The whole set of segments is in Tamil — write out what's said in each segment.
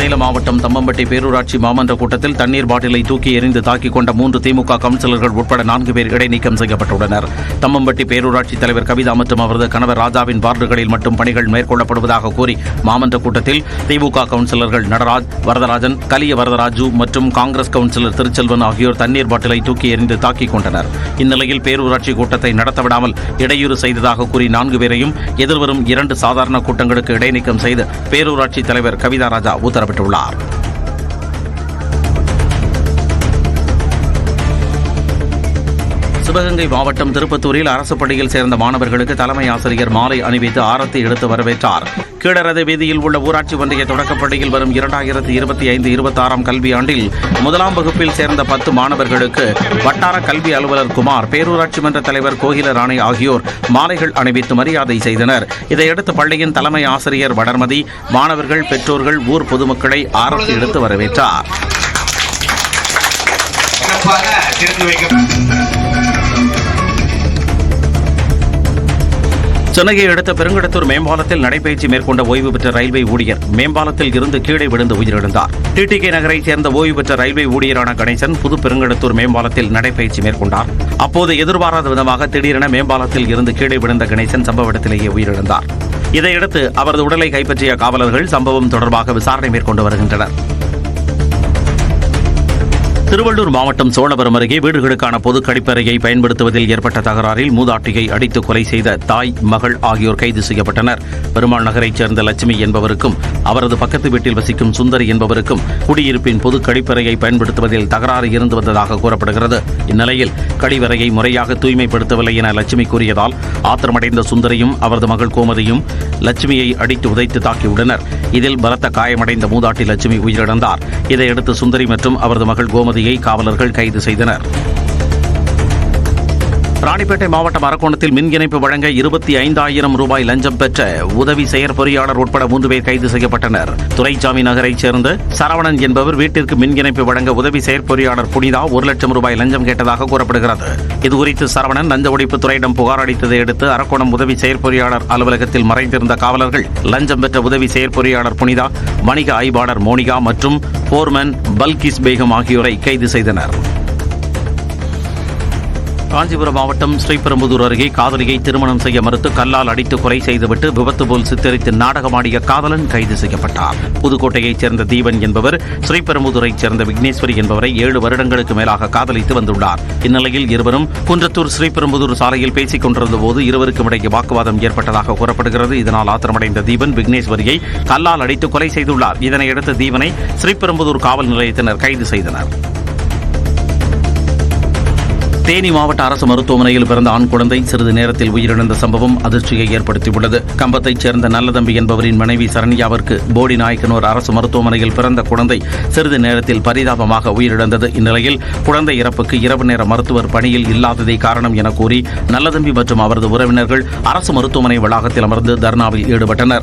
சேலம் மாவட்டம் தம்மம்பட்டி பேரூராட்சி மாமன்ற கூட்டத்தில் தண்ணீர் பாட்டிலை தூக்கி எறிந்து தாக்கிக் கொண்ட மூன்று திமுக கவுன்சிலர்கள் உட்பட நான்கு பேர் இடைநீக்கம் செய்யப்பட்டுள்ளனர். தம்மம்பட்டி பேரூராட்சி தலைவர் கவிதா மற்றும் அவரது கணவர் ராஜாவின் வார்டுகளில் மட்டும் பணிகள் மேற்கொள்ளப்படுவதாக கூறி மாமன்ற கூட்டத்தில் திமுக கவுன்சிலர்கள் நடராஜ் வரதராஜன் கலிய வரதராஜு மற்றும் காங்கிரஸ் கவுன்சிலர் திருச்செல்வன் ஆகியோர் தண்ணீர் பாட்டிலை தூக்கி எறிந்து தாக்கிக் கொண்டனர். இந்நிலையில் பேரூராட்சி கூட்டத்தை நடத்தவிடாமல் இடையூறு செய்ததாக கூறி நான்கு பேரையும் எதிர்வரும் இரண்டு சாதாரண கூட்டங்களுக்கு இடைநீக்கம் செய்து பேரூராட்சி தலைவர் கவிதா ராஜா உத்தரவு உத்தரவிட்டுள்ளார் சிவகங்கை மாவட்டம் திருப்பத்தூரில் அரசு பள்ளியில் சேர்ந்த மாணவர்களுக்கு தலைமை ஆசிரியர் மாலை அணிவித்து ஆரத்தி எடுத்து வரவேற்றார். கீழரது வீதியில் உள்ள ஊராட்சி ஒன்றிய தொடக்கப்பள்ளியில் வரும் இரண்டாயிரத்தி இருபத்தி ஐந்து இருபத்தாறாம் கல்வியாண்டில் முதலாம் வகுப்பில் சேர்ந்த பத்து மாணவர்களுக்கு வட்டார கல்வி அலுவலர் குமார் பேரூராட்சி மன்ற தலைவர் கோகில ராணி ஆகியோர் மாலைகள் அணிவித்து மரியாதை செய்தனர். இதையடுத்து பள்ளியின் தலைமை ஆசிரியர் வளர்மதி மாணவர்கள் பெற்றோர்கள் ஊர் பொதுமக்களை ஆரத்தி எடுத்து வரவேற்றார். சென்னையை அடுத்த பெருங்கடத்தூர் மேம்பாலத்தில் நடைபயிற்சி மேற்கொண்ட ஓய்வு பெற்ற ரயில்வே ஊழியர் மேம்பாலத்தில் இருந்து கீழே விழுந்து உயிரிழந்தார். டிடிகே நகரைச் சேர்ந்த ஓய்வு பெற்ற ரயில்வே ஊழியரான கணேசன் புது பெருங்கடத்தூர் மேம்பாலத்தில் நடைபயிற்சி மேற்கொண்டார். அப்போது எதிர்பாராத விதமாக திடீரென மேம்பாலத்தில் இருந்து கீழே விழுந்த கணேசன் சம்பவ இடத்திலேயே உயிரிழந்தார். இதையடுத்து அவரது உடலை கைப்பற்றிய காவலர்கள் சம்பவம் தொடர்பாக விசாரணை மேற்கொண்டு வருகின்றனர். திருவள்ளூர் மாவட்டம் சோழவரம் அருகே வீடுகளுக்கான பொது கழிப்பறையை பயன்படுத்துவதில் ஏற்பட்ட தகராறில் மூதாட்டியை அடித்து கொலை செய்த தாய் மகள் ஆகியோர் கைது செய்யப்பட்டனர். பெருமாள் நகரைச் சேர்ந்த லட்சுமி என்பவருக்கும் அவரது பக்கத்து வீட்டில் வசிக்கும் சுந்தரி என்பவருக்கும் குடியிருப்பின் பொது கழிப்பறையை பயன்படுத்துவதில் தகராறு இருந்து வந்ததாக கூறப்படுகிறது. இந்நிலையில் கழிவறையை முறையாக தூய்மைப்படுத்தவில்லை என லட்சுமி கூறியதால் ஆத்திரமடைந்த சுந்தரியும் அவரது மகள் கோமதியும் லட்சுமியை அடித்து உதைத்து தாக்கியுள்ளனர். இதில் பலத்த காயமடைந்த மூதாட்டி லட்சுமி உயிரிழந்தார். இதையடுத்து சுந்தரி மற்றும் அவரது மகள் கோமதி கோமதியை காவலர்கள் கைது செய்தனர். ராணிப்பேட்டை மாவட்டம் அரக்கோணத்தில் மின் இணைப்பு வழங்க இருபத்தி ஐந்தாயிரம் ரூபாய் லஞ்சம் பெற்ற உதவி செயற்பொறியாளர் உட்பட மூன்று பேர் கைது செய்யப்பட்டனர். துரைசாமி நகரைச் சேர்ந்த சரவணன் என்பவர் வீட்டிற்கு மின் இணைப்பு வழங்க உதவி செயற்பொறியாளர் புனிதா ஒரு லட்சம் ரூபாய் லஞ்சம் கேட்டதாக கூறப்படுகிறது. இதுகுறித்து சரவணன் லஞ்ச ஒழிப்புத் துறையிடம் புகார் அளித்ததை அடுத்து அரக்கோணம் உதவி செயற்பொறியாளர் அலுவலகத்தில் மறைந்திருந்த காவலர்கள் லஞ்சம் பெற்ற உதவி செயற்பொறியாளர் புனிதா வணிக ஆய்வாளர் மோனிகா மற்றும் போர்மேன் பல்கிஸ் பேகம் ஆகியோரை கைது செய்தனர். காஞ்சிபுரம் மாவட்டம் ஸ்ரீபெரும்புதூர் அருகே காதலியை திருமணம் செய்ய மறுத்து கல்லால் அடித்து கொலை செய்துவிட்டு விபத்து போல் சித்தரித்து நாடகமாடிய காதலன் கைது செய்யப்பட்டார். புதுக்கோட்டையைச் சேர்ந்த தீபன் என்பவர் ஸ்ரீபெரும்புதூரைச் சேர்ந்த விக்னேஸ்வரி என்பவரை ஏழு வருடங்களுக்கு மேலாக காதலித்து வந்துள்ளார். இந்நிலையில் இருவரும் குன்றத்தூர் ஸ்ரீபெரும்புதூர் சாலையில் பேசிக் கொண்டிருந்த போது இருவருக்கும் இடையே வாக்குவாதம் ஏற்பட்டதாக கூறப்படுகிறது. இதனால் ஆத்திரமடைந்த தீபன் விக்னேஸ்வரியை கல்லால் அடித்து கொலை செய்துள்ளார். இதனையடுத்து தீபனை ஸ்ரீபெரும்புதூர் காவல் நிலையத்தினர் கைது செய்தனர். தேனி மாவட்ட அரசு மருத்துவமனையில் பிறந்த ஆண் குழந்தை சிறிது நேரத்தில் உயிரிழந்த சம்பவம் அதிர்ச்சியை ஏற்படுத்தியுள்ளது. கம்பத்தைச் சேர்ந்த நல்லதம்பி என்பவரின் மனைவி சரண்யாவிற்கு போடி நாயக்கனூர் அரசு மருத்துவமனையில் பிறந்த குழந்தை சிறிது நேரத்தில் பரிதாபமாக உயிரிழந்தது. இந்நிலையில் குழந்தை இறப்புக்கு இரவு நேர மருத்துவர் பணியில் இல்லாததே காரணம் என கூறி நல்லதம்பி மற்றும் அவரது உறவினர்கள் அரசு மருத்துவமனை வளாகத்தில் அமர்ந்து தர்ணாவில் ஈடுபட்டனர்.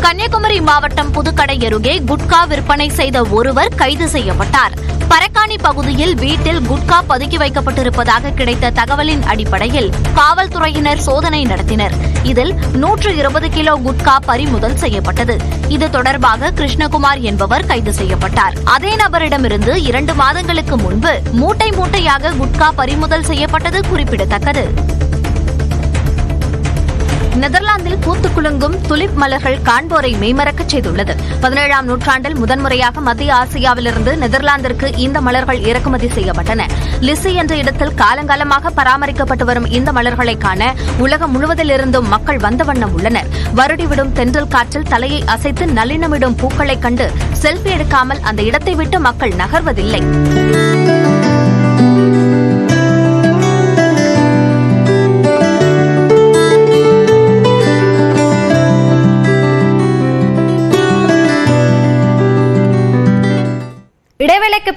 கன்னியாகுமரி மாவட்டம் புதுக்கடை அருகே குட்கா விற்பனை செய்த ஒருவர் கைது செய்யப்பட்டார். பரக்காணி பகுதியில் வீட்டில் குட்கா பதுக்கி வைக்கப்பட்டிருப்பதாக கிடைத்த தகவலின் அடிப்படையில் காவல்துறையினர் சோதனை நடத்தினர். இதில் நூற்று இருபது கிலோ குட்கா பறிமுதல் செய்யப்பட்டது. இது தொடர்பாக கிருஷ்ணகுமார் என்பவர் கைது செய்யப்பட்டார். அதே நபரிடமிருந்து இரண்டு மாதங்களுக்கு முன்பு மூட்டை மூட்டையாக குட்கா பறிமுதல் செய்யப்பட்டது குறிப்பிடத்தக்கது. நெதர்லாந்தில் பூத்து குலுங்கும் துலிப் மலர்கள் காண்போரை மெய்மறக்கச் செய்துள்ளது. பதினேழாம் நூற்றாண்டில் முதன்முறையாக மத்திய ஆசியாவிலிருந்து நெதர்லாந்திற்கு இந்த மலர்கள் இறக்குமதி செய்யப்பட்டன. லிசி என்ற இடத்தில் காலங்காலமாக பராமரிக்கப்பட்டு வரும் இந்த மலர்களை காண உலகம் முழுவதிலிருந்தும் மக்கள் வந்த வண்ணம் உள்ளனர். வருடிவிடும் தென்றல் காற்றில் தலையை அசைத்து நளினமிடும் பூக்களைக் கண்டு செல்ஃபி எடுக்காமல் அந்த இடத்தை விட்டு மக்கள் நகர்வதில்லை.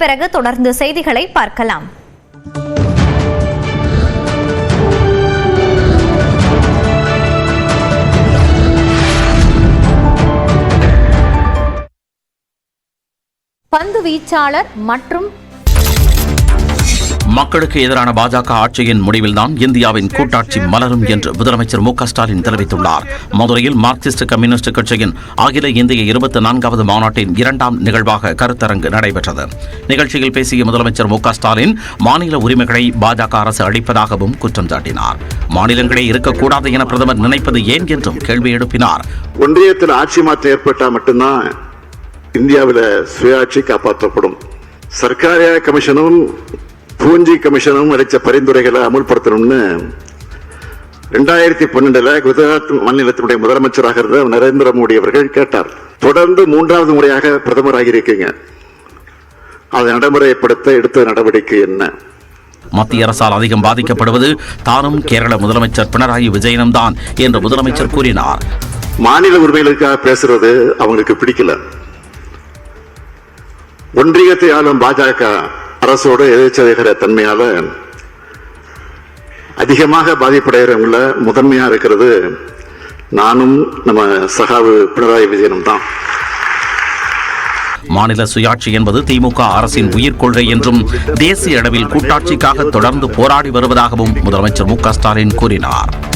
பிறகு தொடர்ந்து செய்திகளை பார்க்கலாம். பந்து வீச்சாளர் மற்றும் மக்களுக்கு எதிரான பாஜக ஆட்சியின் முடிவில்தான் இந்தியாவின் கூட்டாட்சி மலரும் என்று முதலமைச்சர் மு ஸ்டாலின் தெரிவித்துள்ளார். மதுரையில் மார்க்சிஸ்ட் கம்யூனிஸ்ட் கட்சியின் அகில இந்திய இருபத்தி நான்காவது மாநாட்டின் இரண்டாம் நிகழ்வாக கருத்தரங்கு நடைபெற்றது. நிகழ்ச்சியில் பேசிய முதலமைச்சர் மு ஸ்டாலின் மாநில உரிமைகளை பாஜக அரசு அளிப்பதாகவும் குற்றம் சாட்டினார். மாநிலங்களே இருக்கக்கூடாது என பிரதமர் நினைப்பது ஏன் என்றும் கேள்வி எழுப்பினார். ஒன்றியத்தில் ஆட்சி மாற்றம் ஏற்பட்டால் மட்டும்தான் இந்தியாவில் சுயாட்சி காப்பாற்றப்படும். சர்க்காரிய கமிஷனும் பூஞ்சி கமிஷனும் அளித்த பரிந்துரைகளை அமுல்படுத்தணும்னு ரெண்டாயிரத்தி பன்னெண்டுல குஜராத் மாநிலத்தினுடைய முதலமைச்சராக இருந்த நரேந்திர மோடி அவர்கள் கேட்டார். தொடர்ந்து மூன்றாவது முறையாக பிரதமராகி இருக்கீங்க அதை நடைமுறைப்படுத்த எடுத்த நடவடிக்கை என்ன? மத்திய அரசால் அதிகம் பாதிக்கப்படுவது தானும் கேரள முதலமைச்சர் பினராயி விஜயனும் தான் என்று முதலமைச்சர் கூறினார். மாநில உரிமைகளுக்காக பேசுறது அவங்களுக்கு பிடிக்கல. ஒன்றியத்தை ஆளும் பாஜக அரசோட எதிர்ச்சதைகிற தன்மையால அதிகமாக பாதிப்படைகிறவங்கள முதன்மையா இருக்கிறது நானும் நம்ம சகாவு பினராயி விஜயனும் தான். மாநில சுயாட்சி என்பது திமுக அரசின் உயிர் கொள்கை என்றும் தேசிய அளவில் கூட்டாட்சிக்காக தொடர்ந்து போராடி வருவதாகவும் முதலமைச்சர் மு ஸ்டாலின் கூறினார்.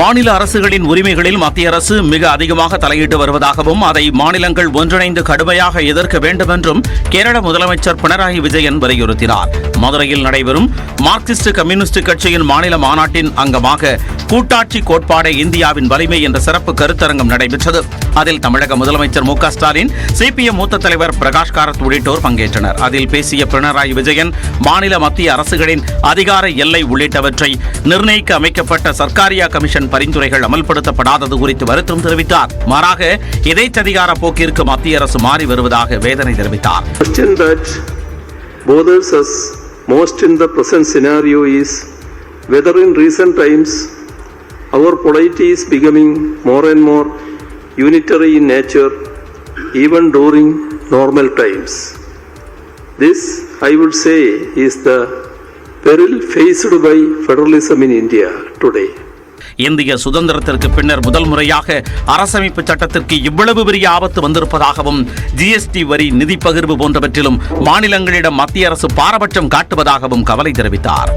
மாநில அரசுகளின் உரிமைகளில் மத்திய அரசு மிக அதிகமாக தலையிட்டு வருவதாகவும் அதை மாநிலங்கள் ஒன்றிணைந்து கடுமையாக எதிர்க்க வேண்டும் என்றும் கேரள முதலமைச்சர் பினராயி விஜயன் வலியுறுத்தினார். மதுரையில் நடைபெறும் மார்க்சிஸ்ட் கம்யூனிஸ்ட் கட்சியின் மாநில மாநாட்டின் அங்கமாக கூட்டாட்சி கோட்பாடே இந்தியாவின் வலிமை என்ற சிறப்பு கருத்தரங்கம் நடைபெற்றது. அதில் தமிழக முதலமைச்சர் மு ஸ்டாலின் சிபிஎம் மூத்த தலைவர் பிரகாஷ் காரத் உள்ளிட்டோர் பங்கேற்றனர். அதில் பேசிய பினராயி விஜயன் மாநில மத்திய அரசுகளின் அதிகார எல்லை உள்ளிட்டவற்றை நிர்ணயிக்க அமைக்கப்பட்ட சர்க்காரியா கமிஷன் பரிந்துரைகள் அமல்படுத்தப்படாதது குறித்து வருத்தம் தெரிவித்தார். மாறாக எதேச்சதிகார போக்கிற்கு மத்திய அரசு மாறி வருவதாக வேதனை தெரிவித்தார். Most in the present scenario is whether in recent times our polity is becoming more and more unitary in nature even during normal times. This, I would say, is the peril faced by federalism in India today. இந்திய சுதந்திரத்திற்கு பின்னர் முதல் முறையாக அரசமைப்பு சட்டத்திற்கு இவ்வளவு பெரிய ஆபத்து வந்திருப்பதாகவும் ஜிஎஸ்டி வரி நிதி பகிர்வு போன்றவற்றிலும் மாநிலங்களிடம் மத்திய அரசு பாரபட்சம் காட்டுவதாகவும் கவலை தெரிவித்தார்.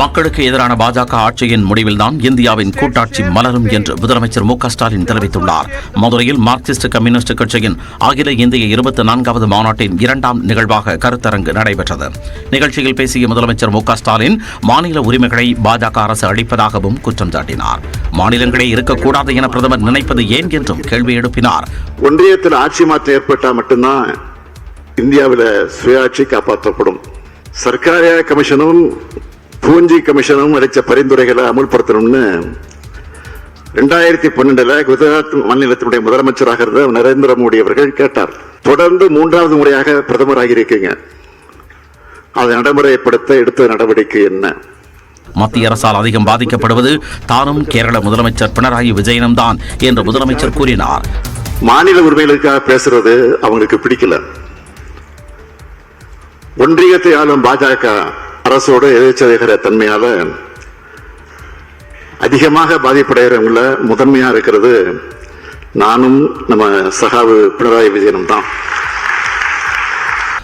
மக்களுக்கு எதிரான பாஜக ஆட்சியின் முடிவில்தான் இந்தியாவின் கூட்டாட்சி மலரும் என்று முதலமைச்சர் மு ஸ்டாலின் தெரிவித்துள்ளார். மதுரையில் மார்க்சிஸ்ட் கம்யூனிஸ்ட் கட்சியின் அகில இந்திய இருபத்தி நான்காவது மாநாட்டின் இரண்டாம் நிகழ்வாக கருத்தரங்கு நடைபெற்றது. நிகழ்ச்சியில் பேசிய முதலமைச்சர் மு ஸ்டாலின் மாநில உரிமைகளை பாஜக அரசு அளிப்பதாகவும் குற்றம் சாட்டினார். மாநிலங்களே இருக்கக்கூடாது என பிரதமர் நினைப்பது ஏன் என்றும் கேள்வி எழுப்பினார். ஒன்றியத்தில் ஆட்சி மாற்றம் ஏற்பட்டால் மட்டும்தான் இந்தியாவில் சுயாட்சி காப்பாற்றப்படும். சர்க்காரிய கமிஷனும் பூஞ்சி கமிஷனும் அளித்த பரிந்துரைகளை அமுல்படுத்தணும்னு ரெண்டாயிரத்தி பன்னெண்டுல குஜராத் மாநிலத்தினுடைய முதலமைச்சராக இருந்த நரேந்திர மோடி அவர்கள் கேட்டார். தொடர்ந்து மூன்றாவது முறையாக பிரதமராகி இருக்கீங்க அதை நடைமுறைப்படுத்த எடுத்த நடவடிக்கை என்ன? மத்திய அரசால் அதிகம் பாதிக்கப்படுவது தானும் கேரள முதலமைச்சர் பினராயி விஜயனும் தான் என்று முதலமைச்சர் கூறினார். மாநில உரிமைகளுக்காக பேசுறது அவங்களுக்கு பிடிக்கல. ஒன்றியத்தை ஆளும் பாஜக அரசோட எதிர்ச்சதைகிற தன்மையால அதிகமாக பாதிப்படைகிறவங்கள முதன்மையா இருக்கிறது நானும் நம்ம சகாவு பினராயி விஜயனும் தான்.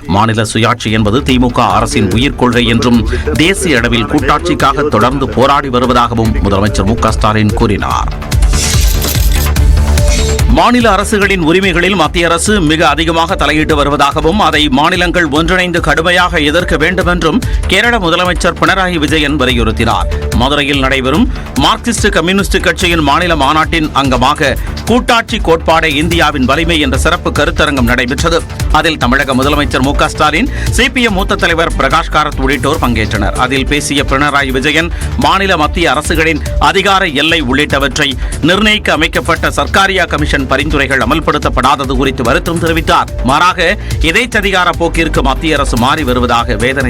மாநில சுயாட்சி என்பது திமுக அரசின் உயிர் கொள்கை என்றும் தேசிய அளவில் கூட்டாட்சிக்காக தொடர்ந்து போராடி வருவதாகவும் முதலமைச்சர் மு ஸ்டாலின் கூறினார். மாநில அரசுகளின் உரிமைகளில் மத்திய அரசு மிக அதிகமாக தலையிட்டு வருவதாகவும் அதை மாநிலங்கள் ஒன்றிணைந்து கடுமையாக எதிர்க்க வேண்டும் என்றும் கேரள முதலமைச்சர் பினராயி விஜயன் வலியுறுத்தினார். மதுரையில் நடைபெறும் மார்க்சிஸ்ட் கம்யூனிஸ்ட் கட்சியின் மாநில மாநாட்டின் அங்கமாக கூட்டாட்சி கோட்பாடே இந்தியாவின் வலிமை என்ற சிறப்பு கருத்தரங்கம் நடைபெற்றது. அதில் தமிழக முதலமைச்சர் மு ஸ்டாலின் சிபிஎம் மூத்த தலைவர் பிரகாஷ் காரத் உள்ளிட்டோர் பங்கேற்றனர். அதில் பேசிய பினராயி விஜயன் மாநில மத்திய அரசுகளின் அதிகார எல்லை உள்ளிட்டவற்றை நிர்ணயிக்க அமைக்கப்பட்ட சர்க்காரியா கமிஷன் பரிந்துரைகள் அமல்படுத்தப்படாதது குறித்து வருத்தம் தெரிவித்தார். மாறாக எதேச்சதிகார போக்கிற்கு மத்திய அரசு மாறி வருவதாக வேதனை